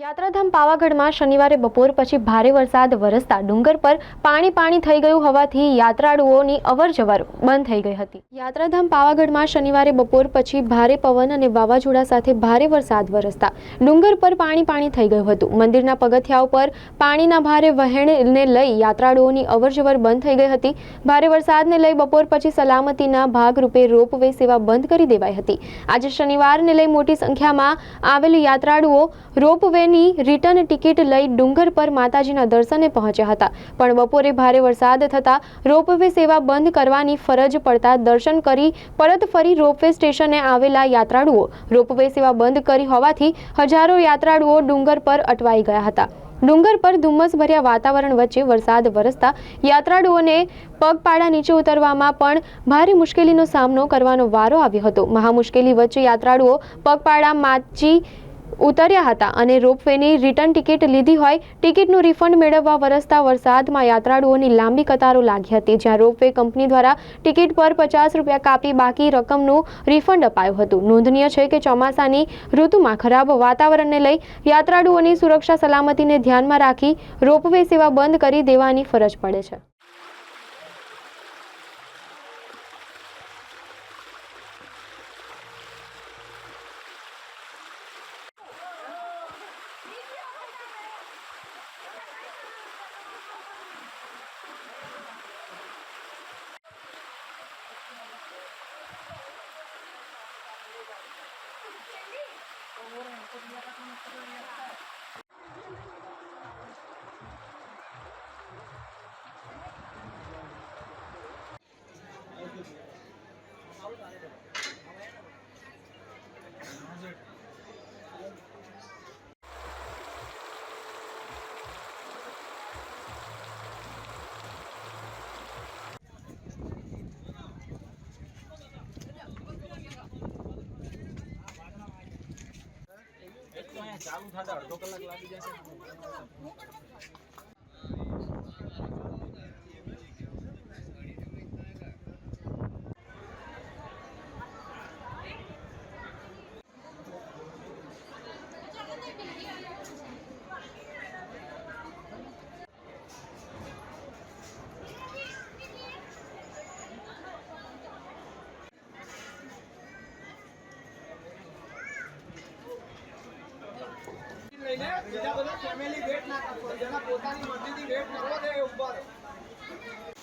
યાત્રાધામ પાવાગઢમાં શનિવારે બપોર પછી ભારે વરસાદ, વરસતા ડુંગર પર પાણી પાણી થઈ ગયું હોવાથી યાત્રાળુઓની અવરજવર બંધ થઈ ગઈ હતી. યાત્રાધામ પાવાગઢમાં શનિવારે બપોર પછી ભારે પવન અને વાવાઝોડા સાથે ભારે વરસાદ, વરસતા ડુંગર પર પાણી પાણી થઈ ગયું હતું. મંદિરના પગથિયા ઉપર પાણીના ભારે વહેણને લઈ યાત્રાળુઓની અવરજવર બંધ થઈ ગઈ હતી. ભારે વરસાદને લઈ બપોર પછી સલામતીના ભાગરૂપે રોપવે સેવા બંધ કરી દેવાઈ હતી. આજે શનિવારને લઈ મોટી સંખ્યામાં આવેલ યાત્રાળુઓ રોપવેની રિટર્ન ટિકિટ લઈ ડુંગર પર માતાજીના દર્શને પહોંચ્યા હતા. પણ બપોરે ભારે વરસાદ થતા રોપવે સેવા બંધ કરવાની ફરજ પડતા દર્શન કરી પરત ફરી રોપવે સ્ટેશને આવેલા યાત્રાળુઓ રોપવે સેવા બંધ કરી હોવાથી હજારો યાત્રાળુઓ ડુંગર પર અટવાઈ ગયા હતા. ડુંગર પર ધુમ્મસભર્યા વાતાવરણ વચ્ચે વરસાદ વરસતા યાત્રાળુઓને પગપાળા નીચે ઉતરવામાં પણ ભારે મુશ્કેલીનો સામનો કરવાનો વારો આવ્યો હતો. મહામુશ્કેલી વચ્ચે યાત્રાળુઓ પગપાળા માચી ઉતર્યા હતા અને રોપવેની રિટર્ન ટિકિટ લીધી હોય ટિકિટનું રિફંડ મેળવવા વરસતા વરસાદમાં યાત્રાળુઓની લાંબી કતારો લાગી હતી, જ્યાં રોપવે કંપની દ્વારા ટિકિટ પર પચાસ રૂપિયા કાપી બાકી રકમનું રિફંડ અપાયું હતું. નોંધનીય છે કે ચોમાસાની ઋતુમાં ખરાબ વાતાવરણને લઈ યાત્રાળુઓની સુરક્ષા સલામતીને ધ્યાનમાં રાખી રોપવે સેવા બંધ કરી દેવાની ફરજ પડે છે. Yeah, I'm gonna ચાલુ થતા અડધો કલાક લાગી જશે. લઈને બીજા બધા ફેમિલી વેટ ના કરતો જેના પોતાની મરજીથી વેટ કરવો છે એ ઊભા રહે